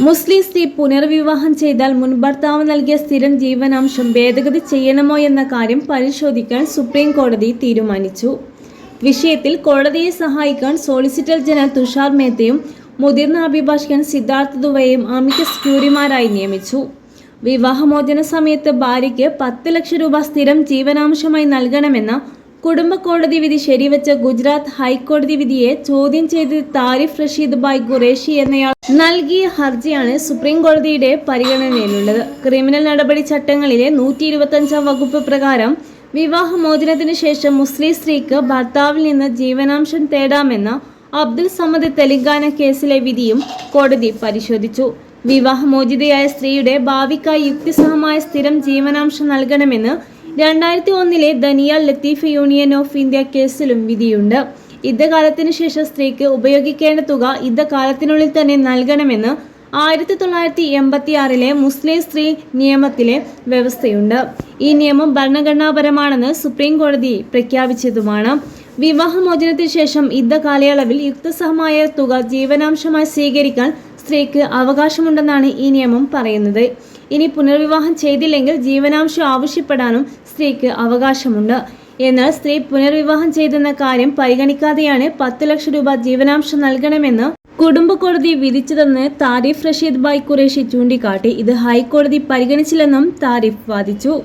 മുസ്ലിം സ്ത്രീ പുനർവിവാഹം ചെയ്താൽ മുൻ ഭർത്താവ് നൽകിയ സ്ഥിരം ജീവനാംശം ഭേദഗതി ചെയ്യണമോ എന്ന കാര്യം പരിശോധിക്കാൻ സുപ്രീം കോടതി തീരുമാനിച്ചു. വിഷയത്തിൽ കോടതിയെ സഹായിക്കാൻ സോളിസിറ്റർ ജനറൽ തുഷാർ മേത്തയും മുതിർന്ന അഭിഭാഷകൻ സിദ്ധാർത്ഥ ദുവയും അമിക്കസ് ക്യൂരിമാരായി നിയമിച്ചു. വിവാഹമോചന സമയത്ത് ഭാര്യയ്ക്ക് പത്ത് ലക്ഷം രൂപ സ്ഥിരം ജീവനാംശമായി നൽകണമെന്ന കുടുംബ കോടതി വിധി ശരിവെച്ച ഗുജറാത്ത് ഹൈക്കോടതി വിധിയെ ചോദ്യം ചെയ്ത് താരിഫ് റഷീദ് ബായ് ഖുറേഷി എന്നയാൾ നൽകിയ ഹർജിയാണ് സുപ്രീം കോടതിയുടെ പരിഗണനയിലുള്ളത്. ക്രിമിനൽ നടപടി ചട്ടങ്ങളിലെ നൂറ്റി ഇരുപത്തഞ്ചാം വകുപ്പ് പ്രകാരം വിവാഹമോചനത്തിന് ശേഷം മുസ്ലിം സ്ത്രീക്ക് ഭർത്താവിൽ നിന്ന് ജീവനാംശം തേടാമെന്ന അബ്ദുൽ സമദ് തെലങ്കാന കേസിലെ വിധിയും കോടതി പരിശോധിച്ചു. വിവാഹമോചിതയായ സ്ത്രീയുടെ ഭാവിക്കായി യുക്തിസഹമായ സ്ഥിരം ജീവനാംശം നൽകണമെന്ന് രണ്ടായിരത്തി ഒന്നിലെ Daniyal Latif union of India കേസിലും വിധിയുണ്ട്. യുദ്ധകാലത്തിന് ശേഷം സ്ത്രീക്ക് ഉപയോഗിക്കേണ്ട തുക യുദ്ധകാലത്തിനുള്ളിൽ തന്നെ നൽകണമെന്ന് ആയിരത്തി തൊള്ളായിരത്തി എൺപത്തി ആറിലെ മുസ്ലിം സ്ത്രീ നിയമത്തിലെ വ്യവസ്ഥയുണ്ട്. ഈ നിയമം ഭരണഘടനാപരമാണെന്ന് സുപ്രീം കോടതി പ്രഖ്യാപിച്ചതുമാണ്. വിവാഹമോചനത്തിന് ശേഷം യുദ്ധ കാലയളവിൽ യുക്തസഹമായ തുക ജീവനാംശമായി സ്വീകരിക്കാൻ സ്ത്രീക്ക് അവകാശമുണ്ടെന്നാണ് ഈ നിയമം പറയുന്നത്. ഇനി പുനർവിവാഹം ചെയ്തില്ലെങ്കിൽ ജീവനാംശം ആവശ്യപ്പെടാനും സ്ത്രീക്ക് അവകാശമുണ്ട്. എന്നാൽ സ്ത്രീ പുനർവിവാഹം ചെയ്തെന്ന കാര്യം പരിഗണിക്കാതെയാണ് പത്ത് ലക്ഷം രൂപ ജീവനാംശം നൽകണമെന്ന് കുടുംബ കോടതി വിധിച്ചതെന്ന് താരിഫ് റഷീദ് ബായ് ഖുറേഷി ചൂണ്ടിക്കാട്ടി. ഇത് ഹൈക്കോടതി പരിഗണിച്ചില്ലെന്നും താരിഫ് വാദിച്ചു.